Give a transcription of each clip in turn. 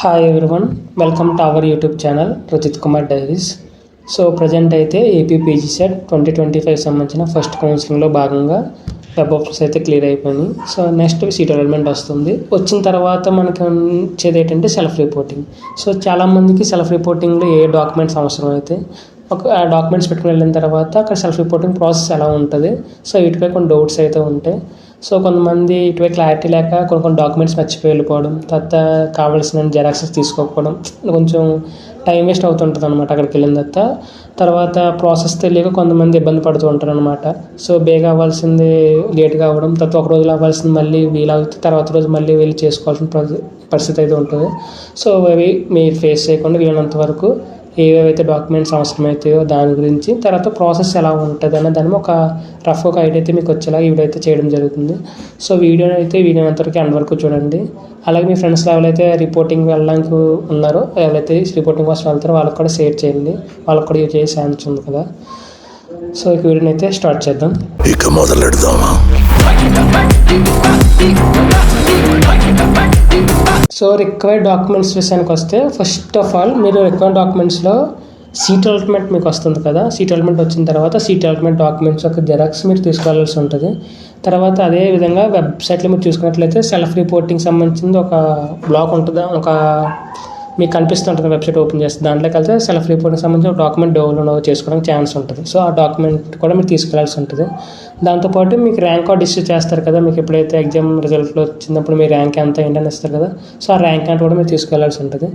Hi everyone welcome to our YouTube channel Rajith Kumar diaries so present అయితే AP PG CET twenty twenty five సంబంధించిన first కౌన్సిలింగ్లో భాగంగా web options అయితే clear అయిపోయినాయి. So next seat alignment వస్తుంది. వచ్చిన తర్వాత మనకి వచ్చేది ఏంటంటే సెల్ఫ్ రిపోర్టింగ్ సో చాలామందికి సెల్ఫ్ రిపోర్టింగ్లో ఏ డాక్యుమెంట్స్ అవసరం అయితే ఒక ఆ డాక్యుమెంట్స్ పెట్టుకుని వెళ్ళిన తర్వాత అక్కడ సెల్ఫ్ రిపోర్టింగ్ ప్రాసెస్ ఎలా ఉంటుంది? సో వీటిపై కొన్ని డౌట్స్ అయితే ఉంటాయి. సో కొంతమంది ఇటువే క్లారిటీ లేక కొన్ని కొన్ని డాక్యుమెంట్స్ మర్చిపోయి వెళ్ళిపోవడం తర్వాత కావాల్సిన జెరాక్సెస్ తీసుకోకపోవడం కొంచెం టైం వేస్ట్ అవుతుంటుంది అనమాట అక్కడికి వెళ్ళిన తర్వాత. తర్వాత ప్రాసెస్ తెలియక కొంతమంది ఇబ్బంది పడుతూ ఉంటారు అనమాట సో బేగ అవ్వాల్సింది లేట్ కావడం తర్వాత ఒక రోజులో అవ్వాల్సింది మళ్ళీ వీలవుతుంది తర్వాత రోజు మళ్ళీ వెళ్ళి చేసుకోవాల్సిన పరిస్థితి అయితే ఉంటుంది. సో అవి మీరు ఫేస్ చేయకుండా వీలైనంత వరకు ఏవేవైతే డాక్యుమెంట్స్ అవసరమవుతాయో దాని గురించి తర్వాత ప్రాసెస్ ఎలా ఉంటుంది అన్న దాని ఒక రఫ్ ఒక ఐడియా అయితే మీకు వచ్చేలాగా ఈ వీడియో అయితే చేయడం జరుగుతుంది. సో వీడియో అయితే వీడియో అంతవరకు ఎండ్ వరకు చూడండి. అలాగే మీ ఫ్రెండ్స్ ఎవరైతే రిపోర్టింగ్ వెళ్ళడానికి ఉన్నారో ఎవరైతే రిపోర్టింగ్ కోసం వెళ్తారో వాళ్ళకి కూడా షేర్ చేయండి. వాళ్ళకి కూడా యూజ్ చేసే ఛాన్స్ ఉంది కదా. సో ఈ వీడియోని అయితే స్టార్ట్ చేద్దాం. ఇక మొదలెడదామా? సో రిక్వైర్డ్ డాక్యుమెంట్స్ విషయానికి వస్తే ఫస్ట్ ఆఫ్ ఆల్ మీరు రిక్వైర్డ్ డాక్యుమెంట్స్లో సీట్ అలాట్మెంట్ మీకు వస్తుంది కదా. సీట్ అలాట్మెంట్ వచ్చిన తర్వాత సీట్ అలాట్మెంట్ డాక్యుమెంట్స్ యొక్క జెరాక్స్ మీరు తీసుకోవాల్సి ఉంటుంది. తర్వాత అదే విధంగా వెబ్సైట్లో మీరు చూసుకున్నట్లయితే సెల్ఫ్ రిపోర్టింగ్ సంబంధించింది ఒక బ్లాక్ ఉంటుంది? ఒక మీకు కనిపిస్తుంటుంది వెబ్సైట్ ఓపెన్ చేస్తే దాంట్లోకి వెళ్తే సెల్ఫ్ రిపోర్ట్కి సంబంధించిన డాక్యుమెంట్ డౌన్లోడ్ చేసుకోవడానికి ఛాన్స్ ఉంటుంది. సో ఆ డాక్యుమెంట్ కూడా మీరు తీసుకెళ్ళాల్సి ఉంటుంది. దాంతోపాటు మీకు ర్యాంక్ కార్డ్ ఇష్యూ చేస్తారు కదా మీకు ఎప్పుడైతే ఎగ్జామ్ రిజల్ట్లో వచ్చినప్పుడు మీ ర్యాంక్ ఎంత ఏంటని ఇస్తారు కదా సో ఆ ర్యాంక్ కార్డ్ కూడా మీరు తీసుకెళ్ళాల్సి ఉంటుంది.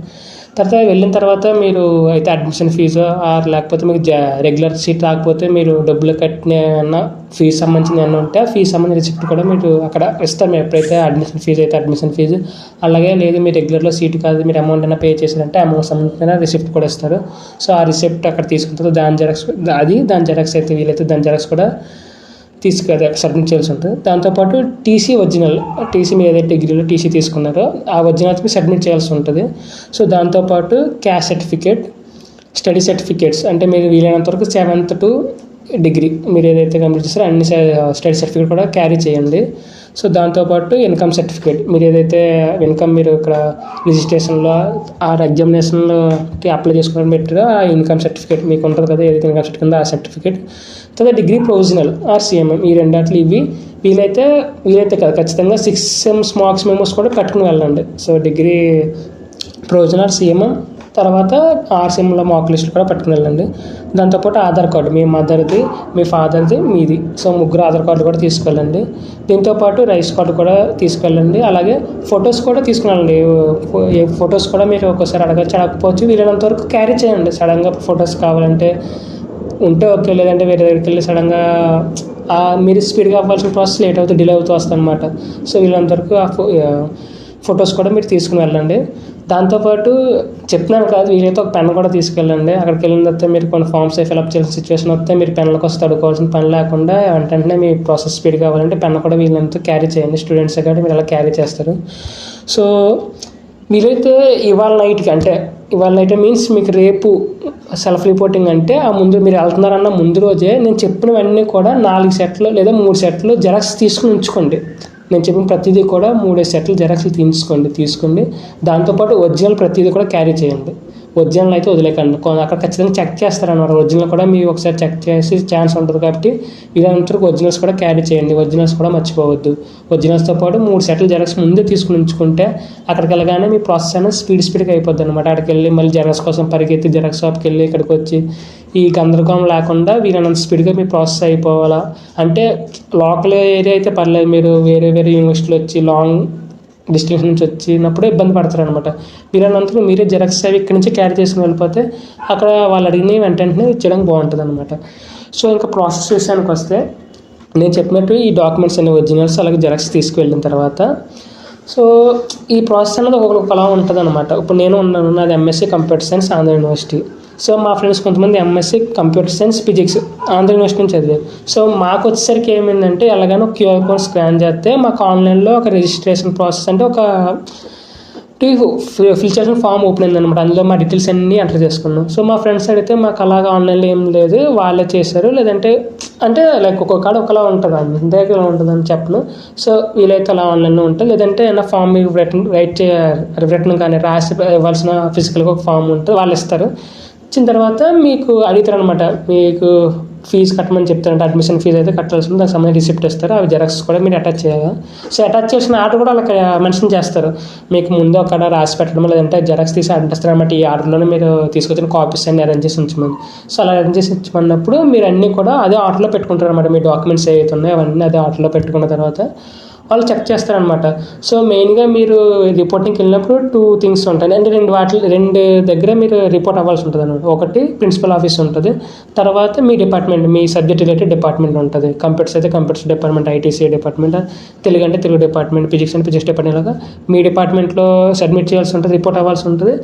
తర్వాత వెళ్ళిన తర్వాత మీరు అయితే అడ్మిషన్ ఫీజు ఆర్ లేకపోతే మీకు జా రెగ్యులర్ సీట్ రాకపోతే మీరు డబ్బులు కట్టిన అన్న ఫీజు సంబంధించిన ఏమన్నా ఉంటే ఆ ఫీజు సంబంధించిన రిసిప్ట్ కూడా మీరు అక్కడ ఇస్తాము ఎప్పుడైతే అడ్మిషన్ ఫీజు అయితే అడ్మిషన్ ఫీజు అలాగే లేదు మీరు రెగ్యులర్లో సీట్ కాదు మీరు అమౌంట్ అయినా పే చేశారంటే అమౌంట్ సంబంధించిన రిసిప్ట్ కూడా ఇస్తారు. సో ఆ రిసిప్ట్ అక్కడ తీసుకుంటారు. దాని జెరాక్స్ అది దాని జెరాక్స్ అయితే వీలైతే దాని జెరాక్స్ కూడా తీసుకెళ్ళి సబ్మిట్ చేయాల్సి ఉంటుంది. దాంతోపాటు టీసీ ఒరిజినల్ టీసీ మీద ఏదైతే డిగ్రీలో టీసీ తీసుకున్నారో ఆ ఒరిజినల్కి సబ్మిట్ చేయాల్సి ఉంటుంది. సో దాంతోపాటు క్యాస్ట్ సర్టిఫికేట్ స్టడీ సర్టిఫికేట్స్ అంటే మీరు వీలైనంత వరకు సెవెంత్ టు డిగ్రీ మీరు ఏదైతే కంప్లీట్ చేస్తారో అన్ని uh, స్టడీ సర్టిఫికేట్ కూడా క్యారీ చేయండి. సో దాంతోపాటు ఇన్కమ్ సర్టిఫికేట్. మీరు ఏదైతే ఇన్కమ్ మీరు ఇక్కడ రిజిస్ట్రేషన్లో ఆ ఎగ్జామినేషన్లోకి అప్లై చేసుకోవడం పెట్టారో ఆ ఇన్కమ్ సర్టిఫికేట్ మీకు ఉంటుంది కదా ఏదైతే ఇన్కమ్ సర్టిఫికేట్ ఆ సర్టిఫికేట్. తర్వాత డిగ్రీ ప్రొవిజనల్ ఆర్ సిఎంఎం ఈ రెండాట్లు ఇవి. వీలైతే వీలైతే కదా ఖచ్చితంగా సిక్స్ సెమ్స్ మార్క్స్ మెమోస్ కూడా కట్టుకుని వెళ్ళండి. సో డిగ్రీ ప్రొవిజనల్ సిఎంఎం తర్వాత ఆర్సీఎంలో మాక్ లిస్టులు కూడా పట్టుకుని వెళ్ళండి. దాంతోపాటు ఆధార్ కార్డు మీ మదర్ది మీ ఫాదర్ది మీది. సో ముగ్గురు ఆధార్ కార్డు కూడా తీసుకెళ్ళండి. దీంతోపాటు రైస్ కార్డు కూడా తీసుకెళ్ళండి. అలాగే ఫొటోస్ కూడా తీసుకుని ఏ ఫొటోస్ కూడా మీరు ఒక్కోసారి అడగచ్చు. అడగకపోవచ్చు. వీలైనంత వరకు క్యారీ చేయండి. సడన్గా ఫొటోస్ కావాలంటే ఉంటే ఓకే. లేదంటే వేరే దగ్గరికి వెళ్ళి సడన్గా మీరు స్పీడ్గా అవ్వాల్సిన ప్రాసెస్ లేట్ అవుతూ డిలే అవుతూ వస్తుంది అనమాట సో వీళ్ళంతవరకు ఆ ఫో ఫొటోస్ కూడా మీరు తీసుకుని వెళ్ళండి. దాంతోపాటు చెప్తున్నాను కాదు వీలైతే ఒక పెన్ కూడా తీసుకెళ్ళండి. అక్కడికి వెళ్ళిన తర్వాత మీరు కొన్ని ఫామ్స్ ఫిల్అప్ చేయాల్సిన సిచ్యువేషన్ వస్తే మీరు పెన్ల కోసం తడుకోవాల్సిన పని లేకుండా వెంటనే మీ ప్రాసెస్ స్పీడ్ కావాలంటే పెన్ కూడా వీళ్ళంతా క్యారీ చేయండి. స్టూడెంట్స్ కాబట్టి మీరు అలా క్యారీ చేస్తారు. సో మీరైతే ఇవాళ నైట్కి అంటే ఇవాళ నైట్ మీన్స్ మీకు రేపు సెల్ఫ్ రిపోర్టింగ్ అంటే ఆ ముందు మీరు వెళ్తున్నారన్న ముందు రోజే నేను చెప్పినవన్నీ కూడా నాలుగు సెట్లు లేదా మూడు సెట్లు జెరాక్స్ తీసుకుని ఉంచుకోండి. నేను చెప్పిన ప్రతిదీ కూడా మూడే సెట్లు జెరాక్స్లు తీసుకోండి తీసుకోండి. దాంతోపాటు ఒరిజినల్ ప్రతిదీ కూడా క్యారీ చేయండి. ఒరిజినల్ అయితే వదిలేకండి. అక్కడ ఖచ్చితంగా చెక్ చేస్తారన్నమాట. ఒరిజినల్ కూడా మీరు ఒకసారి చెక్ చేసి ఛాన్స్ ఉంటుంది కాబట్టి ఇదంతా ఒరిజినల్స్ కూడా క్యారీ చేయండి. ఒరిజినల్స్ కూడా మర్చిపోవద్దు. ఒరిజినల్స్తో పాటు మూడు సెట్లు జెరాక్స్ ముందే తీసుకుని ఉంచుకుంటే అక్కడికి వెళ్ళగానే మీ ప్రాసెస్ అనేది స్పీడ్ స్పీడ్గా అయిపోద్ది అనమాట అక్కడికి వెళ్ళి మళ్ళీ జెరాక్స్ కోసం పరిగెత్తి జెరాక్స్ షాప్కి వెళ్ళి ఇక్కడికి వచ్చి ఈ గందరగోళం లేకుండా వీలైనంత స్పీడ్గా మీరు ప్రాసెస్ అయిపోవాలా? అంటే లోకల్ ఏరియా అయితే పర్లేదు మీరు వేరే వేరే యూనివర్సిటీలో వచ్చి లాంగ్ డిస్టెన్స్ నుంచి వచ్చినప్పుడు ఇబ్బంది పడతారు అనమాట వీలైనంతలో మీరే జెరాక్స్ అవి ఇక్కడి నుంచి క్యారీ చేసుకుని వెళ్ళిపోతే అక్కడ వాళ్ళు అడిగిన వెంటనే ఇచ్చడానికి బాగుంటుంది అనమాట సో ఇంకా ప్రాసెస్ విషయానికి వస్తే నేను చెప్పినట్టు ఈ డాక్యుమెంట్స్ అన్ని ఒరిజినల్స్ అలాగే జెరాక్స్ తీసుకువెళ్ళిన తర్వాత సో ఈ ప్రాసెస్ అనేది ఒక ఒకలా ఉంటుంది అనమాట ఇప్పుడు నేను ఉన్నాను నాది MSc computer science Andhra university so మా ఫ్రెండ్స్ కొంతమంది MSc computer science physics Andhra university నుంచి చదివారు. సో మాకు వచ్చేసరికి ఏమైందంటే ఎలాగైనా క్యూఆర్ కోడ్ స్కాన్ చేస్తే మాకు ఆన్లైన్లో ఒక రిజిస్ట్రేషన్ ప్రాసెస్ అంటే ఒక ఫిల్ చేసిన ఫామ్ ఓపెన్ అయింది అనమాట అందులో మా డీటెయిల్స్ అన్నీ ఎంటర్ చేసుకున్నాం. సో మా ఫ్రెండ్స్ అడిగితే మాకు అలాగా ఆన్లైన్లో ఏం లేదు వాళ్ళే చేశారు. లేదంటే అంటే లైక్ ఒక్కొక్క కాడ ఒకలా ఉంటుంది అండి. ఇంతగా ఇలా ఉంటుంది అని చెప్పను. సో వీలైతే అలా ఆన్లైన్లో ఉంటుంది లేదంటే ఏమైనా ఫామ్ మీకు రిటర్న్ రైట్ చే రిటర్న్ కానీ రాసి ఇవ్వాల్సిన ఫిజికల్గా ఒక ఫామ్ ఉంటుంది వాళ్ళు ఇస్తారు. ఇచ్చిన తర్వాత మీకు అడుగుతారు అనమాట మీకు ఫీజు కట్టమని చెప్తారంటే అడ్మిషన్ ఫీజు అయితే కట్టాల్సి ఉంది దానికి సంబంధించి రిసిప్ట్ ఇస్తారు అవి జెరాక్స్ కూడా మీరు అటాచ్ చేయాలి. సో అటాచ్ చేసిన ఆర్డర్ కూడా వాళ్ళకి మెన్షన్ చేస్తారు. మీకు ముందు అక్కడ రాసి పెట్టడం లేదంటే జెరాక్స్ తీసి అంటిస్తారు అనమాట ఈ ఆర్డర్లోనే మీరు తీసుకొచ్చిన కాపీస్ అన్ని అరేంజ్ చేసి ఉంచమని. సో అలా అరేంజ్ చేసి ఉంచమన్నప్పుడు మీరు అన్నీ కూడా అదే ఆర్డర్లో పెట్టుకుంటారు అనమాట మీ డాక్యుమెంట్స్ ఏవైతే ఉన్నాయో అవన్నీ అదే ఆర్డర్లో పెట్టుకున్న తర్వాత వాళ్ళు చెక్ చేస్తారనమాట సో మెయిన్గా మీరు రిపోర్టింగ్కి వెళ్ళినప్పుడు టూ థింగ్స్ ఉంటాయి. అంటే రెండు వాటి రెండు దగ్గర మీరు రిపోర్ట్ అవ్వాల్సి ఉంటుంది అనమాట ఒకటి ప్రిన్సిపల్ ఆఫీస్ ఉంటుంది. తర్వాత మీ డిపార్ట్మెంట్ మీ సబ్జెక్ట్ రిలేటెడ్ డిపార్ట్మెంట్ ఉంటుంది. కంప్యూటర్స్ అయితే computers department ITC department Telugu అంటే తెలుగు డిపార్ట్మెంట్ ఫిజిక్స్ అంటే ఫిజిక్స్ డిపార్ట్మెంట్ లాగా మీ డిపార్ట్మెంట్లో సబ్మిట్ చేయాల్సి ఉంటుంది రిపోర్ట్ అవ్వాల్సి ఉంటుంది.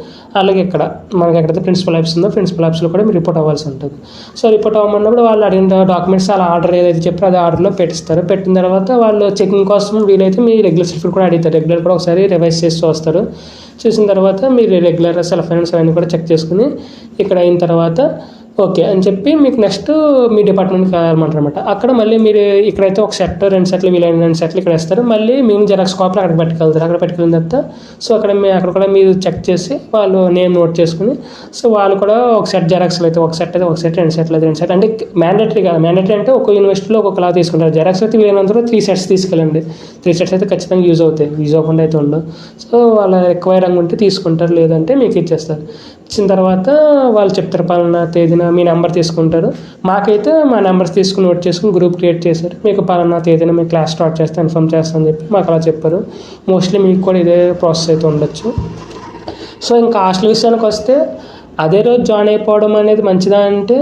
అలాగే ఇక్కడ మనకి ఎక్కడైతే ప్రిన్సిపల్ ఆఫీస్ ఉందో ప్రిన్సిపల్ ఆఫీస్లో కూడా మీరు రిపోర్ట్ అవ్వాల్సి ఉంటుంది. సో రిపోర్ట్ అవ్వమన్నప్పుడు వాళ్ళు అడిగిన డాక్యుమెంట్స్ అలా ఆర్డర్ ఏదైతే చెప్పారో అది ఆర్డర్లో పెట్టిస్తారు. పెట్టిన తర్వాత వాళ్ళు చెకింగ్ కోసం వీలైతే మీ రెగ్యులర్ సర్టిఫికేట్ కూడా అడుగుతారు రెగ్యులర్ కూడా ఒకసారి రివైజ్ చేస్తూ వస్తారు. చూసిన తర్వాత మీరు రెగ్యులర్ సెల్ఫ్ ఫైనాన్స్ అవన్నీ కూడా చెక్ చేసుకుని ఇక్కడ అయిన తర్వాత ఓకే అని చెప్పి మీకు నెక్స్ట్ మీ డిపార్ట్మెంట్కి వెళ్ళమంటారు అనమాట అక్కడ మళ్ళీ మీరు ఇక్కడైతే ఒక సెట్ రెండు సెట్లు వీలైన రెండు సెట్లు ఇక్కడ ఇస్తారు మళ్ళీ మేము జెరాక్స్ కాపీలు అక్కడ పెట్టుకెళ్తారు. అక్కడ పెట్టుకెళ్ళిన తర్వాత సో అక్కడ మీ అక్కడ కూడా మీరు చెక్ చేసి వాళ్ళు నేమ్ నోట్ చేసుకుని సో వాళ్ళు కూడా ఒక సెట్ జెరాక్స్లు అయితే ఒక సెట్ అయితే ఒక సెట్ రెండు సెట్లు అయితే రెండు సెట్ అంటే మ్యాండేటరీ కాదు. మ్యాండేటరీ అంటే ఒక యూనివర్సిటీలో ఒక్కొక్కలా తీసుకుంటారు. జెరాక్స్ అయితే వీలైనంత త్రీ సెట్స్ తీసుకెళ్ళండి. త్రీ సెట్స్ అయితే ఖచ్చితంగా యూజ్ అవుతాయి. యూజ్ అవ్వకుండా అయితే ఉండవు. సో వాళ్ళ రిక్వైర్ ఉంటే తీసుకుంటారు. లేదంటే మీకు ఇచ్చేస్తారు. ఇచ్చిన తర్వాత వాళ్ళు చెప్తారు పలానా తేదీన మీ నెంబర్ తీసుకుంటారు. మాకైతే మా నెంబర్స్ తీసుకుని నోట్ చేసుకుని గ్రూప్ క్రియేట్ చేశారు. మీకు పలానా తేదీన మీకు క్లాస్ స్టార్ట్ చేస్తే ఇన్ఫామ్ చేస్తామని చెప్పి మాకు అలా చెప్పారు. మోస్ట్లీ మీకు కూడా ఇదే ప్రాసెస్ అయితే ఉండొచ్చు. సో ఇంకా హాస్టల్ విషయానికి వస్తే అదే రోజు జాయిన్ అయిపోవడం అనేది మంచిదా అంటే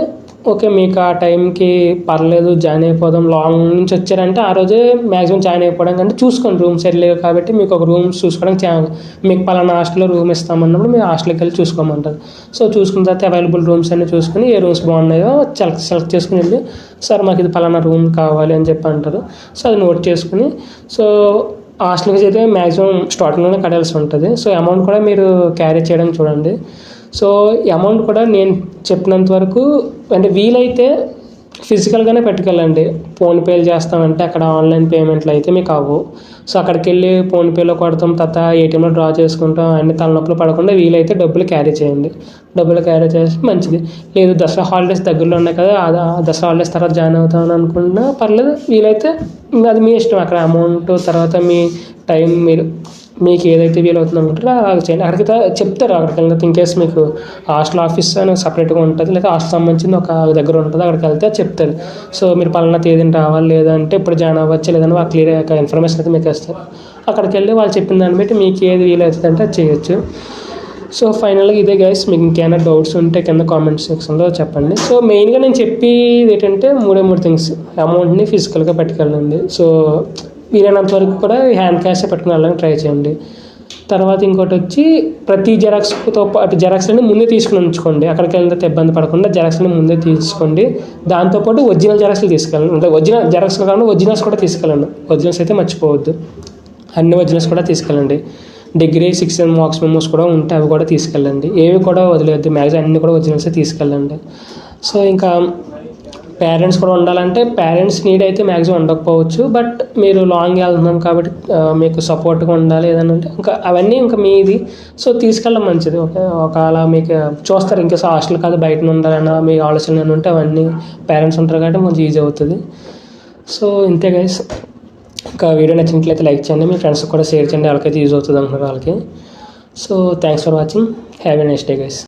ఓకే మీకు ఆ టైంకి పర్లేదు జాయిన్ అయిపోదాం లాంగ్ నుంచి వచ్చారంటే ఆ రోజే మ్యాక్సిమం జాయిన్ అయిపోవడం కంటే చూసుకోండి రూమ్స్ వెళ్ళలేవు కాబట్టి మీకు ఒక రూమ్స్ చూసుకోవడానికి చా మీకు పలానా హాస్టల్లో రూమ్ ఇస్తామన్నప్పుడు మీరు హాస్టల్కి వెళ్ళి చూసుకోమంటారు. సో చూసుకున్న తర్వాత అవైలబుల్ రూమ్స్ అన్ని చూసుకుని ఏ రూమ్స్ బాగున్నాయో సెలెక్ట్ సెలెక్ట్ చేసుకుని వెళ్ళి సార్ మాకు ఇది పలానా రూమ్ కావాలి అని చెప్పి అంటారు. సో అది నోట్ చేసుకుని సో హాస్టల్కి అయితే మ్యాక్సిమం స్టార్టింగ్లోనే కట్టాల్సి ఉంటుంది. సో అమౌంట్ కూడా మీరు క్యారీ చేయడం చూడండి. సో అమౌంట్ కూడా నేను చెప్పినంత వరకు అంటే వీలైతే ఫిజికల్గానే పెట్టుకెళ్ళండి. ఫోన్పేలు చేస్తామంటే అక్కడ ఆన్లైన్ పేమెంట్లు అయితే మీకు అవ్వవు సో అక్కడికి వెళ్ళి ఫోన్పేలో కొడతాం తర్వాత ఏటీఎంలో డ్రా చేసుకుంటాం అన్ని తలనొప్పులు పడకుండా వీలైతే డబ్బులు క్యారీ చేయండి. డబ్బులు క్యారీ చేస్తే మంచిది. లేదు దసరా హాలిడేస్ దగ్గరలో ఉన్నాయి కదా దసరా హాలిడేస్ తర్వాత జాయిన్ అవుతామని అనుకున్నా పర్లేదు వీలైతే అది మీ ఇష్టం. అక్కడ అమౌంట్ తర్వాత మీ టైం మీరు మీకు ఏదైతే వీలవుతుందో అనుకుంటారో అలా చేయండి. అక్కడికి చెప్తారు అక్కడికి వెళ్తే ఇన్ కేస్ మీకు హాస్టల్ ఆఫీస్ అని సపరేట్గా ఉంటుంది లేదా హాస్టల్ సంబంధించింది ఒక దగ్గర ఉంటుంది అక్కడికి వెళ్తే చెప్తారు. సో మీరు పలానా తేదీని రావాలి లేదంటే ఇప్పుడు జాయిన్ అవ్వచ్చు లేదంటే వాళ్ళు క్లియర్ ఇన్ఫర్మేషన్ అయితే మీకు ఇస్తారు. అక్కడికి వెళ్ళి వాళ్ళు చెప్పిన దాన్ని బట్టి మీకు ఏది వీలవుతుంది అంటే అది చేయొచ్చు. సో ఫైనల్గా ఇదే గైస్ మీకు ఇంకేమైనా డౌట్స్ ఉంటే కింద కామెంట్ సెక్షన్లో చెప్పండి. సో మెయిన్గా నేను చెప్పేది ఏంటంటే మూడే మూడు థింగ్స్ అమౌంట్ని ఫిజికల్గా పట్టుకెళ్ళండి. సో వీలైనంత వరకు కూడా హ్యాండ్ క్యాష్ పట్టుకుని వెళ్ళడానికి ట్రై చేయండి. తర్వాత ఇంకోటి వచ్చి ప్రతి జెరాక్స్తో పాటు జెరాక్స్ అన్ని ముందే తీసుకుని ఉంచుకోండి. అక్కడికి వెళ్ళితే ఇబ్బంది పడకుండా జెరాక్స్ అన్ని ముందే తీసుకోండి. దాంతోపాటు ఒరిజినల్ జెరాక్స్లు తీసుకెళ్ళండి. అంటే ఒరిజినల్ జెరాక్స్ కాకుండా ఒరిజినల్స్ కూడా తీసుకెళ్ళండి. ఒరిజినల్స్ అయితే మర్చిపోవద్దు. అన్ని ఒరిజినల్స్ కూడా తీసుకెళ్ళండి. డిగ్రీ సిక్స్ మార్క్స్ మెమోస్ కూడా ఉంటే అవి కూడా తీసుకెళ్ళండి. ఏవి కూడా వదిలేదు మ్యాగ్జిన్ అన్ని కూడా ఒరిజినల్సే తీసుకెళ్ళండి. సో ఇంకా పేరెంట్స్ కూడా ఉండాలంటే పేరెంట్స్ నీడ్ అయితే మ్యాక్సిమం ఉండకపోవచ్చు బట్ మీరు లాంగ్ వెళ్తున్నాం కాబట్టి మీకు సపోర్ట్గా ఉండాలి ఏదైనా ఉంటే ఇంకా అవన్నీ ఇంకా మీది. సో తీసుకెళ్ళడం మంచిది ఓకే? ఒకవేళ మీకు చూస్తారు ఇంకా హాస్టల్ కాదు బయట ఉండాలన్నా మీ ఆలోచనలు ఉంటే అవన్నీ పేరెంట్స్ ఉంటారు కాబట్టి కొంచెం ఈజీ అవుతుంది. సో ఇంతే గైస్ ఇంకా వీడియో నచ్చినట్లయితే లైక్ చేయండి మీ ఫ్రెండ్స్కి కూడా షేర్ చేయండి వాళ్ళకైతే యూజ్ అవుతుంది అంటున్నారు వాళ్ళకి. So thanks for watching have a next day guys